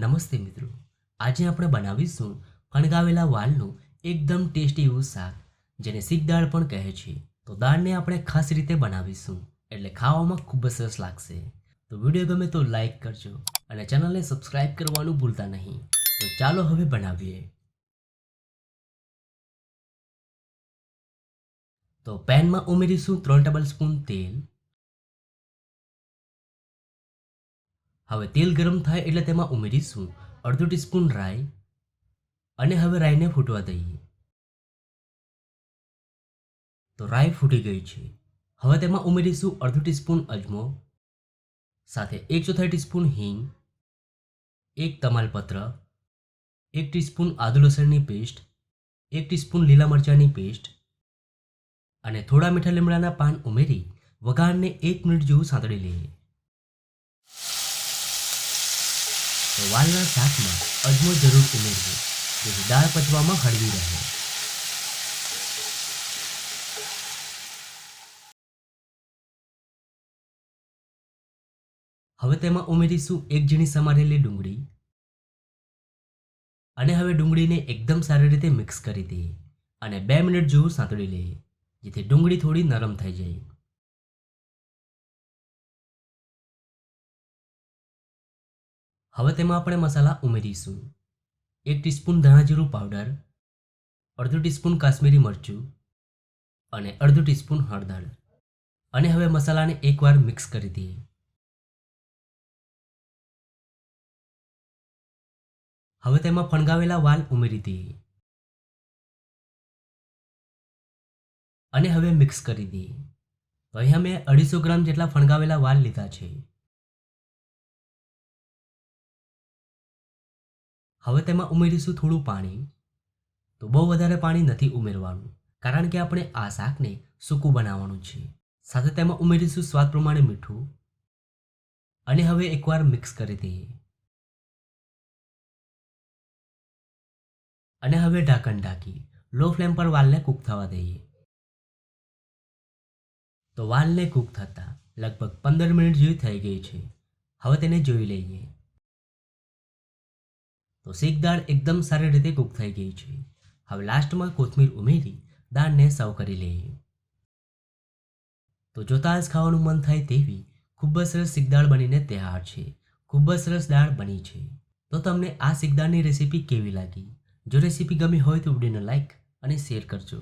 નમસ્તે મિત્રો. આજે આપણે બનાવીશું ફણગાવેલા વાલનું એકદમ ટેસ્ટી એવું શાક, જેને શીખ દાળ પણ કહે છે. તો દાળને આપણે ખાસ રીતે બનાવીશું, એટલે ખાવામાં ખૂબ જ સરસ લાગશે. તો વીડિયો ગમે તો લાઈક કરજો અને ચેનલને સબસ્ક્રાઈબ કરવાનું ભૂલતા નહીં. તો ચાલો હવે બનાવીએ. તો પેનમાં ઉમેરીશું ત્રણ ટેબલ સ્પૂન તેલ હવે તેલ ગરમ થાય એટલે તેમાં ઉમેરીશું અડધો ટીસ્પૂન રાઈ અને હવે રાઈને ફૂટવા દઈએ. તો રાઈ ફૂટી ગઈ છે. હવે તેમાં ઉમેરીશું અડધો ટીસ્પૂન અજમો, સાથે એક ચોથાઈ ટીસ્પૂન હિંગ, એક તમાલપત્ર, એક ટીસ્પૂન આદુ લસણની પેસ્ટ, એક ટીસ્પૂન લીલા મરચાંની પેસ્ટ અને થોડા મીઠા લીમડાના પાન ઉમેરી વઘારને એક મિનિટ જેવું સાંતળી લઈએ તો વાલના શાકમાં અજમો જરૂર ઉમેરવો જેથી દાળ પચવામાં હળવી રહે. હવે તેમાં ઉમેરીશું એક ઝીણી સમારેલી ડુંગળી. અને હવે ડુંગળીને એકદમ સારી રીતે મિક્સ કરી દઈએ અને બે મિનિટ જેવું સાંતળી લઈએ, જેથી ડુંગળી થોડી નરમ થઈ જાય. હવે તેમાં આપણે મસાલા ઉમેરીશું. એક ટીસ્પૂન ધાણાજીરું પાવડર, અડધું ટીસ્પૂન કાશ્મીરી મરચું અને અડધું ટીસ્પૂન હળદર. અને હવે મસાલાને એકવાર મિક્સ કરી દઈએ. હવે તેમાં ફણગાવેલા વાલ ઉમેરી દઈએ. અને હવે મિક્સ કરી દઈએ. તો અહીંયા મેં અઢીસો ગ્રામ જેટલા ફણગાવેલા વાલ લીધા છે. હવે તેમાં ઉમેરીશું થોડું પાણી. તો બહુ વધારે પાણી નથી ઉમેરવાનું, કારણ કે આપણે આ શાકને સૂકું બનાવવાનું છે. સાથે તેમાં ઉમેરીશું સ્વાદ પ્રમાણે મીઠું. અને હવે એકવાર મિક્સ કરી દઈએ. અને હવે ઢાંકણ ઢાંકી. લો ફ્લેમ પર વાલને કૂક થવા દઈએ. તો વાલને કૂક થતાં લગભગ પંદર મિનિટ જેવી થઈ ગઈ છે. હવે તેને જોઈ લઈએ. તો શીખ દાળ એકદમ સારી રીતે કૂક થઈ ગઈ છે. હવે લાસ્ટમાં કોથમીર ઉમેરી દાળને સર્વ કરી લઈએ. તો જોતાં જ ખાવાનું મન થાય તેવી ખૂબ જ સરસ શીખ દાળ બનીને તૈયાર છે. ખૂબ જ સરસ દાળ બની છે. તો તમને આ શીખ દાળની રેસીપી કેવી લાગી? જો રેસીપી ગમી હોય તો વિડીયોને લાઈક અને શેર કરજો.